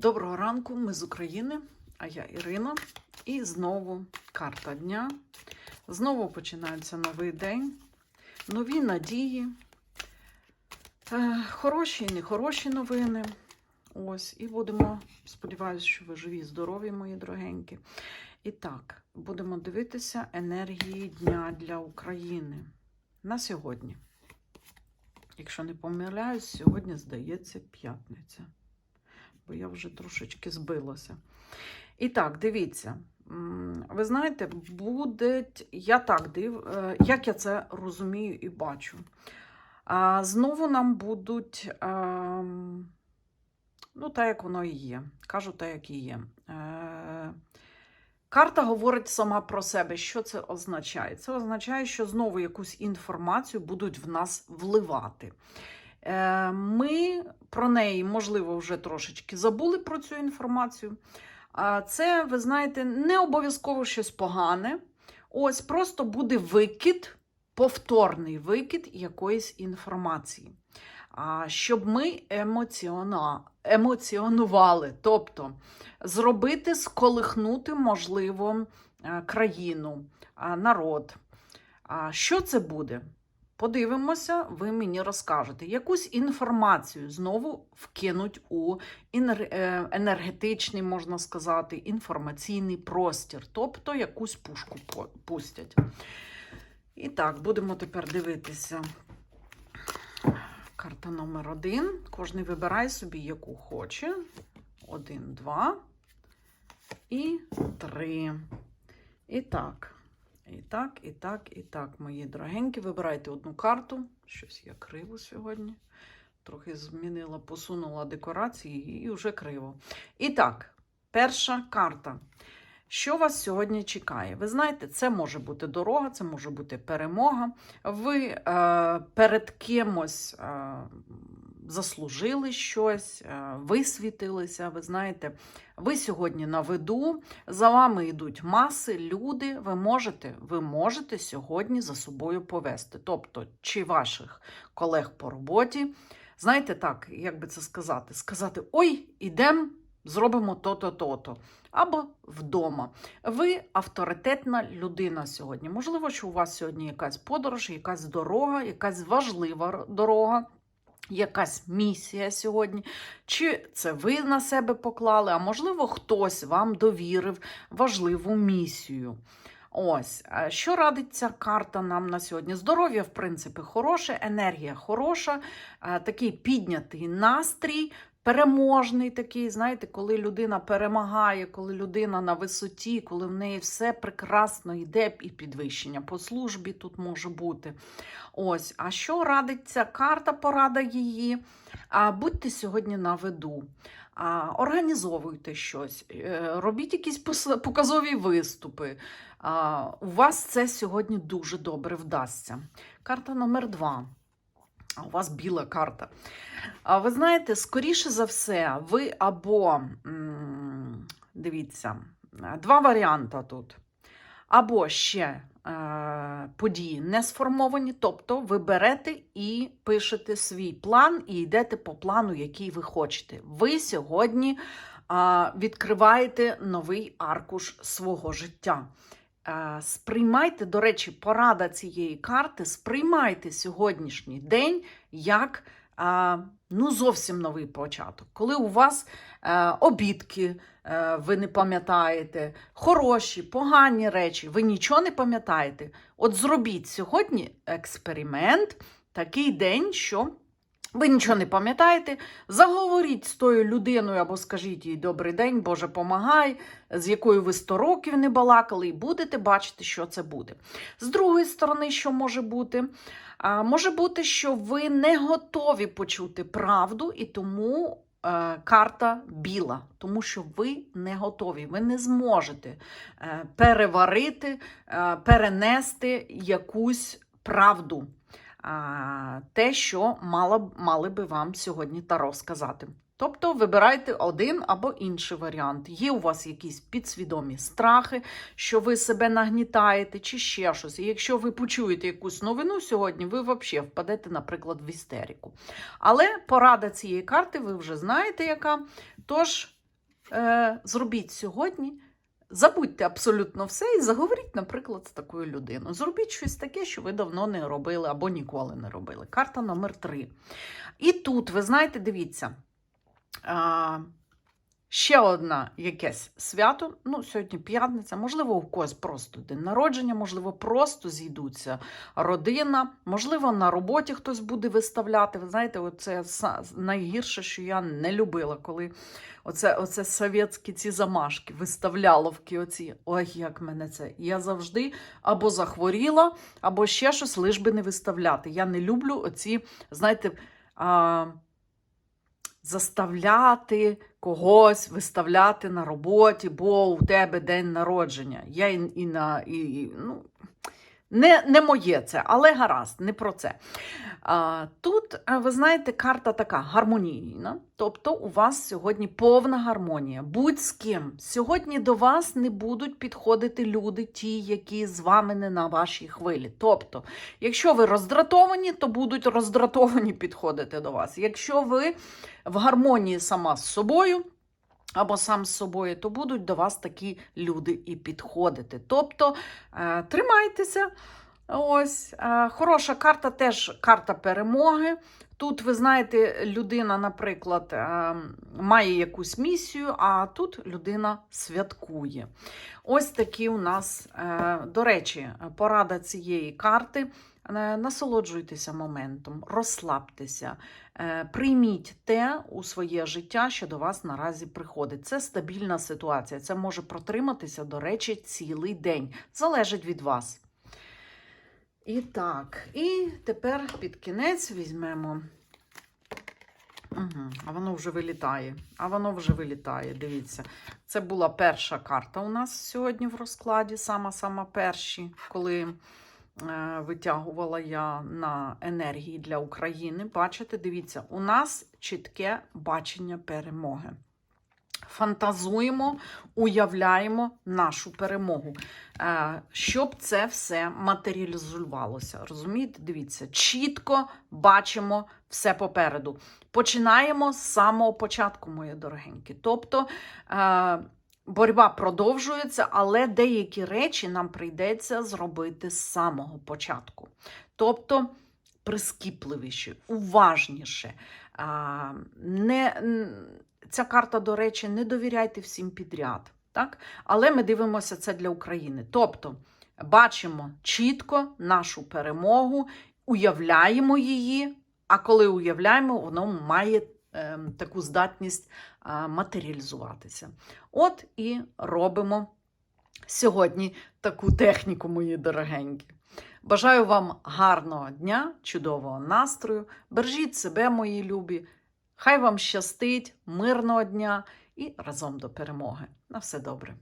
Доброго ранку, ми з України, а я Ірина. І знову карта дня. Знову починається новий день, нові надії, е, хороші і нехороші новини. Ось, і будемо, сподіваюся, що ви живі, здорові, мої дорогенькі. І так, будемо дивитися енергії дня для України на сьогодні. Якщо не помиляюсь, сьогодні, здається, п'ятниця бо я вже трошечки збилася. І так, дивіться. Ви знаєте, буде, я так див, е, як я це розумію і бачу. Знову нам будуть, ем, ну, так, як воно і є. Кажу так, як і є. Е, Карта говорить сама про себе. Що це означає? Це означає, що знову якусь інформацію будуть в нас вливати. Е, Ми про неї, можливо, вже трошечки забули про цю інформацію. Це, ви знаєте, не обов'язково щось погане. Ось просто буде викид, повторний викид якоїсь інформації. Щоб ми емоціонували, тобто зробити, сколихнути, можливо, е, країну, народ. Що це буде? Подивимося, ви мені розкажете. Якусь інформацію знову вкинуть у е, енергетичний, можна сказати, інформаційний простір, тобто якусь пушку пустять. І так, будемо тепер дивитися. Карта номер один. Кожний вибирає собі, яку хоче. Один, два і три. І так. І так, і так, і так, мої дорогенькі. Вибирайте одну карту. Щось я криво сьогодні. Трохи змінила, посунула декорації і вже криво. І так, перша карта. Що вас сьогодні чекає? Ви знаєте, це може бути дорога, це може бути перемога. Ви е, перед кимось е, заслужили щось, е, висвітилися. Ви знаєте, ви сьогодні на виду, за вами йдуть маси, люди. Ви можете, ви можете сьогодні за собою повести. Тобто, чи ваших колег по роботі. Знаєте, так, як би це сказати? Сказати: ой, ідемо, зробимо то-то, то-то. Або вдома. Ви авторитетна людина сьогодні. Можливо, що у вас сьогодні якась подорож, якась дорога, якась важлива дорога. Якась місія сьогодні, чи це ви на себе поклали, а можливо, хтось вам довірив важливу місію. Ось, що радить ця карта нам на сьогодні? Здоров'я, в принципі, хороше, енергія хороша, такий піднятий настрій, переможний такий, знаєте, коли людина перемагає, коли людина на висоті, коли в неї все прекрасно йде і підвищення по службі тут може бути. Ось, а що радить ця карта, порада її? А, Будьте сьогодні на виду. А, Організовуйте щось, е, робіть якісь показові виступи. А, У вас це сьогодні дуже добре вдасться. Карта номер два. А у вас біла карта. А ви знаєте, скоріше за все, ви або дивіться, два варіанти тут. Або ще е, події не сформовані, тобто ви берете і пишете свій план і йдете по плану, який ви хочете. Ви сьогодні е, відкриваєте новий аркуш свого життя. Е, Сприймайте, до речі, порада цієї карти, сприймайте сьогоднішній день як е, ну, зовсім новий початок. Коли у вас е, обідки, ви не пам'ятаєте, хороші, погані речі, ви нічого не пам'ятаєте. От зробіть сьогодні експеримент, такий день, що ви нічого не пам'ятаєте, заговоріть з тою людиною або скажіть їй добрий день, Боже, помагай, з якою ви 100 років не балакали, і будете бачити, що це буде. З другої сторони, що може бути? А, Може бути, що ви не готові почути правду, і тому е, карта біла, тому що ви не готові, ви не зможете е, переварити, е, перенести якусь правду. Те, що мала, мали би вам сьогодні Таро сказати. Тобто вибирайте один або інший варіант. Є у вас якісь підсвідомі страхи, що ви себе нагнітаєте, чи ще щось. І якщо ви почуєте якусь новину сьогодні, ви взагалі впадете, наприклад, в істерику. Але порада цієї карти ви вже знаєте, яка. Тож е, зробіть сьогодні. Забудьте абсолютно все і заговоріть, наприклад, з такою людиною. Зробіть щось таке, що ви давно не робили або ніколи не робили. Карта номер три. І тут, ви знаєте, дивіться. Ще одна якесь свято. Ну, сьогодні п'ятниця, можливо, у когось просто день народження, можливо, просто зійдуться родина, можливо, на роботі хтось буде виставляти. Ви знаєте, це найгірше, що я не любила, коли оце, оце совєтські ці замашки, виставляловки оці. Ой, як мене це. Я завжди або захворіла, або ще щось, лиш би не виставляти. Я не люблю оці, знаєте, а, заставляти когось виставляти на роботі, бо у тебе день народження. Я і, і на і, і, ну, не, не моє це, але гаразд, не про це. Тут, ви знаєте, карта така гармонійна. Тобто у вас сьогодні повна гармонія. Будь з ким. Сьогодні до вас не будуть підходити люди, ті, які з вами не на вашій хвилі. Тобто, якщо ви роздратовані, то будуть роздратовані підходити до вас. Якщо ви в гармонії сама з собою, або сам з собою, то будуть до вас такі люди і підходити. Тобто е, тримайтеся. Ось, е, хороша карта теж карта перемоги. Тут, ви знаєте, людина, наприклад, е, має якусь місію, а тут людина святкує. Ось такі у нас, е, до речі, порада цієї карти. Насолоджуйтеся моментом, розслабтеся, прийміть те у своє життя, що до вас наразі приходить. Це стабільна ситуація. Це може протриматися, до речі, цілий день. Залежить від вас. І так, і тепер під кінець візьмемо. Угу, А воно вже вилітає. А воно вже вилітає. Дивіться. Це була перша карта у нас сьогодні в розкладі, сама-сама перші, коли е, витягувала я на енергії для України. Бачите, дивіться, у нас чітке бачення перемоги. Фантазуємо, уявляємо нашу перемогу, е, щоб це все матеріалізувалося. Розумієте? Дивіться, чітко бачимо все попереду. Починаємо з самого початку, мої дорогенькі. Тобто е, боротьба продовжується, але деякі речі нам прийдеться зробити з самого початку. Тобто прискіпливіше, уважніше. Е, не Ця карта, до речі, не довіряйте всім підряд. Так? Але ми дивимося це для України. Тобто бачимо чітко нашу перемогу, уявляємо її, а коли уявляємо, воно має е, таку здатність е, матеріалізуватися. От і робимо сьогодні таку техніку, мої дорогенькі. Бажаю вам гарного дня, чудового настрою. Бережіть себе, мої любі. Хай вам щастить, мирного дня і разом до перемоги. На все добре.